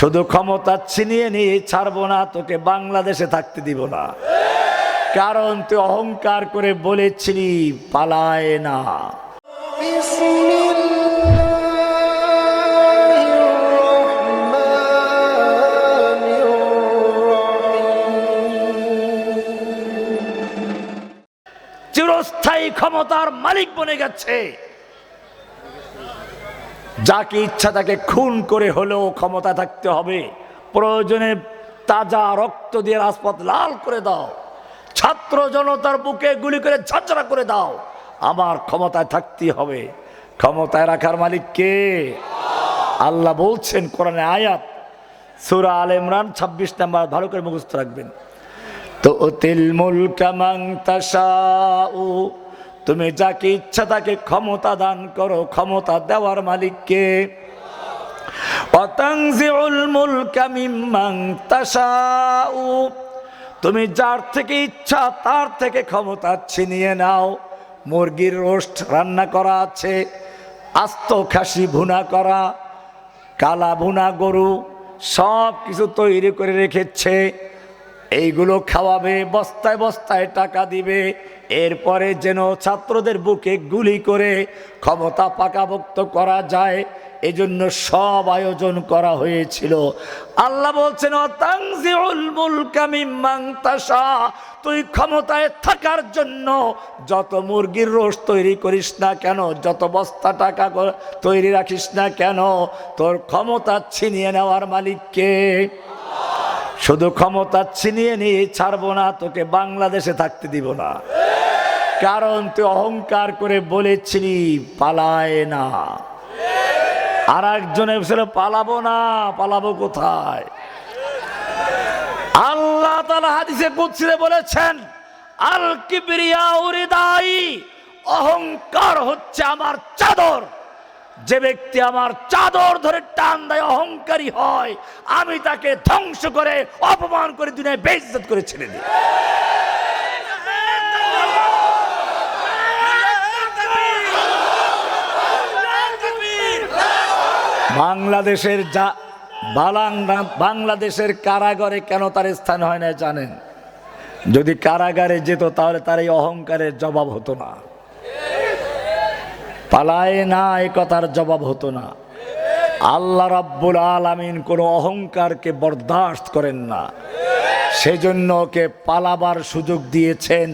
শুধু ক্ষমতা ছিনিয়ে নিয়ে ছাড়ব না, তোকে বাংলাদেশে থাকতে দিব না। কারণ তুই অহংকার করে বলেছিলি পালায় না। চিরস্থায়ী ক্ষমতার মালিক বনে গেছে। যাকে ইচ্ছা তাকে খুন করে হলেও ক্ষমতা থাকতে হবে। প্রয়োজনে তাজা রক্ত দিয়ে রাজপথ লাল করে দাও। ছাত্র জনতার বুকে গুলি করে ঝাঁঝরা করে দাও। আমার ক্ষমতায় থাকতে হবে। ক্ষমতায় রাখার মালিক কে? আল্লাহ বলছেন কোরআনে আয়াত, সুরা আল ইমরান, ছাব্বিশ নাম্বার ভালো করে মুখস্থ রাখবেন। তো তিল মুলকা মাং তাশাউ তুমি যাকে ইচ্ছা তাকে ক্ষমতা দান করো, ক্ষমতা দেওয়ার মালিককে। তুমি যার থেকে ইচ্ছা তার থেকে ক্ষমতা ছিনিয়ে নাও। মুরগির রোস্ট রান্না করা আছে, আস্ত খাসি ভুনা করা, কালা ভুনা গরু সব কিছু তৈরি করে রেখেছে। এইগুলো খাওয়াবে, বস্তায় বস্তায় টাকা দিবে। এরপরে যেন ছাত্রদের বুকে গুলি করে ক্ষমতা পাকাভুক্ত করা যায়। এজন্য সব আয়োজন করা হয়েছিল। আল্লাহ বলছেন তুই ক্ষমতায় থাকার জন্য যত মুরগির রোষ তৈরি করিস না কেন, যত বস্তা টাকা তৈরি রাখিস না কেন, তোর ক্ষমতা ছিনিয়ে নেওয়ার মালিককে। শুধু ক্ষমতা ছিনিয়ে নিয়ে ছাড়বো না, তোকে বাংলাদেশে থাকতে দিব না। কারণ তুই অহংকার করে বলেছিলি, পালায় না। আর একজনে ছিল পালাবো না, পালাবো কোথায়? আল্লাহ তালা হাদিসে কুৎসিতে বলেছেন আল কিবরিয়া উরিদাই অহংকার হচ্ছে আমার চাদর। যে ব্যক্তি আমার চাদর ধরে টান দেয়, অহংকারী হয়, আমি তাকে ধ্বংস করে, অপমান করে দুনিয়ায় বেইজ্জত করে ছেড়ে দিই। বাংলাদেশের যা বালাং বাংলাদেশের কারাগারে কেন তার স্থান হয় না জানেন? যদি কারাগারে যেত, তাহলে তার এই অহংকারের জবাব হতো না। পালায় না এ কথার জবাব হতো না। আল্লাহ রাব্বুল আলামিন কোনো অহংকারকে বরদাস্ত করেন না। সেজন্য ওকে পালাবার সুযোগ দিয়েছেন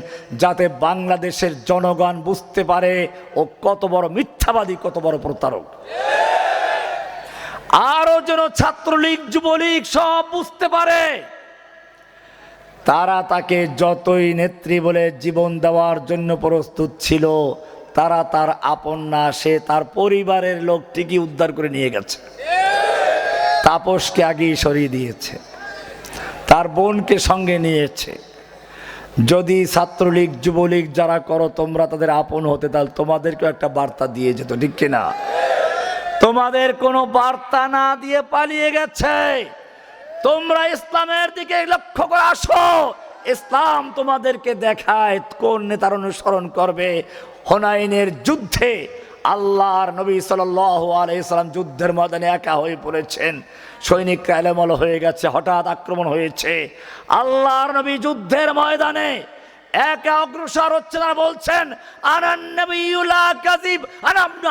যাতে বাংলাদেশের জনগণ বুঝতে পারে ও কত বড় মিথ্যাবাদী, কত বড় প্রতারক। আরও যেন ছাত্রলীগ, যুবলীগ সব বুঝতে পারে। তারা তাকে যতই নেত্রী বলে জীবন দেওয়ার জন্য প্রস্তুত ছিল তারা তার আপন না, সে তার পরিবারের লোক ঠিকই উদ্ধার করে নিয়ে গেছে। তাপসকে আগেই সরিয়ে দিয়েছে। তার বোনকে সঙ্গে নিয়েছে। যদি ছাত্রলীগ, যুবলীগ যারা করো, তোমরা তাদের আপন হতে, তাহলে তোমাদেরকেও একটা বার্তা দিয়ে যেত, ঠিক কিনা তোমাদের কোনো বার্তা না দিয়ে পালিয়ে গেছে। তোমরা ইসলামের দিকে লক্ষ্য করে আসো। ইসলাম তোমাদেরকে দেখায় কোন নেতার অনুসরণ করবে। হোনাইনের যুদ্ধে আল্লাহর নবী সাল্লাম যুদ্ধের ময়দানে একা হয়ে পড়েছেন। সৈনিকরা এলোমেলো হয়ে গেছে, হঠাৎ আক্রমণ হয়েছে। আল্লাহর নবী যুদ্ধের ময়দানে একা অগ্রসর হচ্ছে তারা বলছেন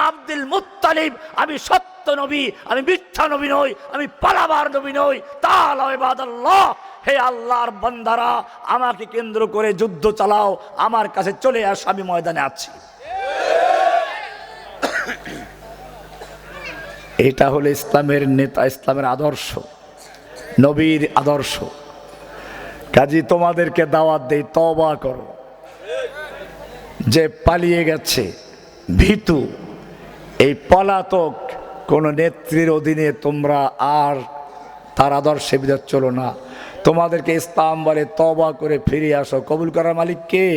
আব্দুল মুত্তালিব, আমি সত্য নবী, আমি মিথ্যা নবী নই, আমি পালাবার নবী নই ইবাদাল্লাহ হে আল্লাহর বান্দারা, আমাকে কেন্দ্র করে যুদ্ধ চালাও, আমার কাছে চলে আস, আমি ময়দানে আছি। এটা হলো ইসলামের নেতা, ইসলামের আদর্শ, নবীর আদর্শ। কাজী তোমাদেরকে দাওয়াত দেই তবা করো। যে পালিয়ে গেছে, ভীতু, এই পলাতক কোনো নেত্রীর অধীনে তোমরা আর তার আদর্শে বিদার চলো না। তোমাদেরকে ইসলাম বলে তবা করে ফিরে আসো। কবুল করার মালিক কে?